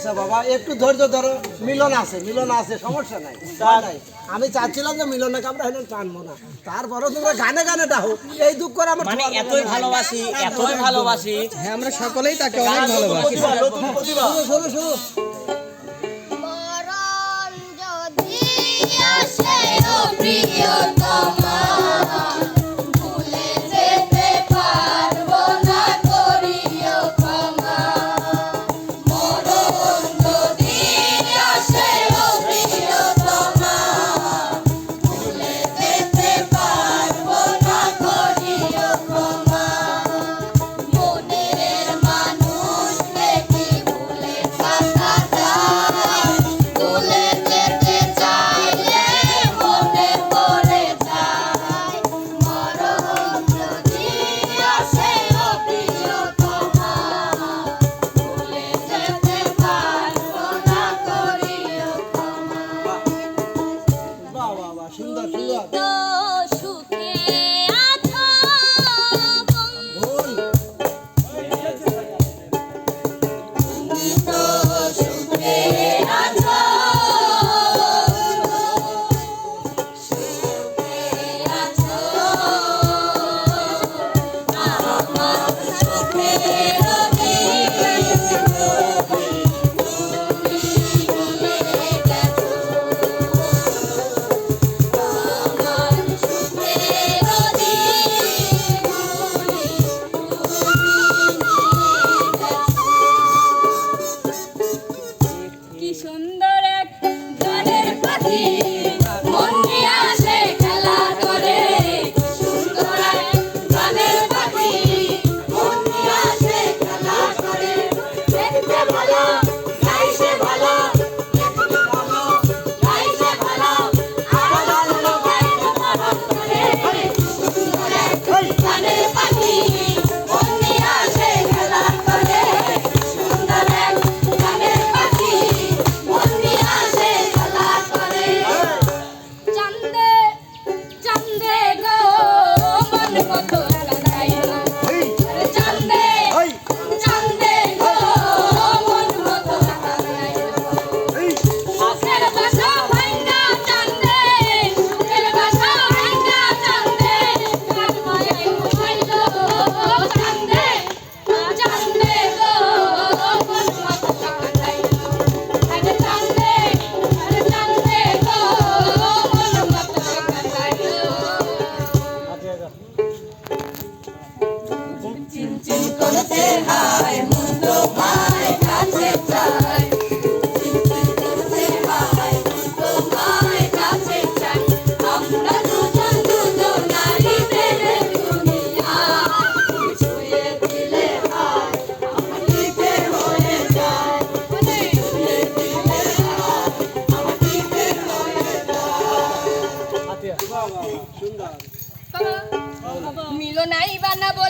আচ্ছা বাবা একটু ধৈর্য ধরো। মিলন আছে মিলন আছে সমস্যা নাই। আমি চাচ্ছিলাম যে মিলনে কামড়া হেন টানবো না। তারপরে তোমরা গানে গানে ডাহো এই দুঃখ করে আমার মানে এতই ভালোবাসি হ্যাঁ, এতই ভালোবাসি। হ্যাঁ আমরা সকলেই তাকে অনেক ভালোবাসি। শোনো শোনো প্রিয়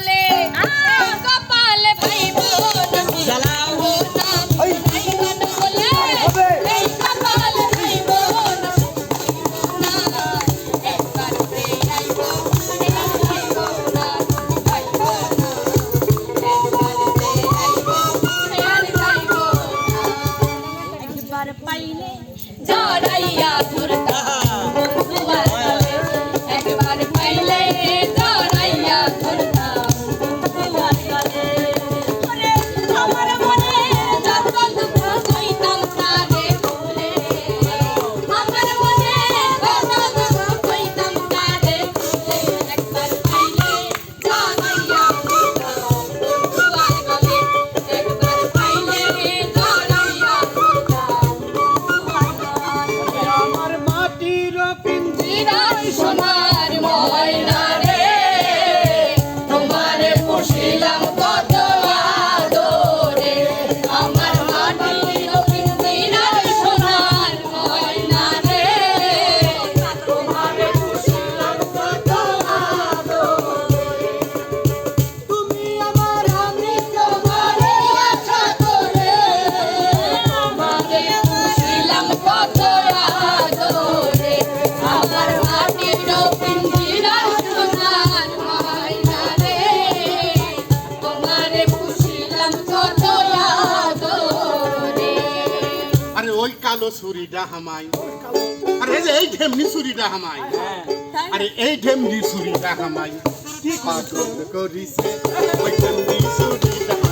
¡Ole! ¡Ah! বিদায় সোনা। ছুরিটা হামাই। আরে এই যে এই ঢেমনি ছুরিটা হামাই। আরে এই ঢেমনি ছুরিটা হামাই। কি পাগল করিছে? ওই ঢেমনি ছুরিটা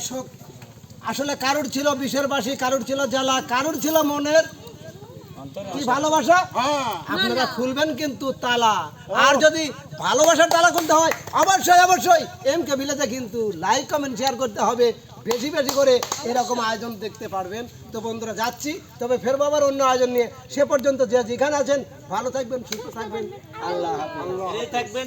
দর্শক আসলে কারুর ছিল বিষের বাসি কারুর ছিল জ্বালা কারুর ছিল মনের? কি ভালোবাসা? হ্যাঁ। আপনারা খুলবেন কিন্তু তালা। আর যদি ভালোবাসার তালা খুলতে হয় অবশ্যই অবশ্যই এম কে ভিলেজে কিন্তু লাইক কমেন্ট শেয়ার করতে হবে। বেশি বেশি করে এরকম আয়োজন দেখতে পারবেন। তো বন্ধুরা যাচ্ছি। তবে ফের আবার অন্য আয়োজন নিয়ে। সে পর্যন্ত যে যেখানে আছেন ভালো থাকবেন সুস্থ থাকবেন। আল্লাহ হাফেজ। থাকবেন।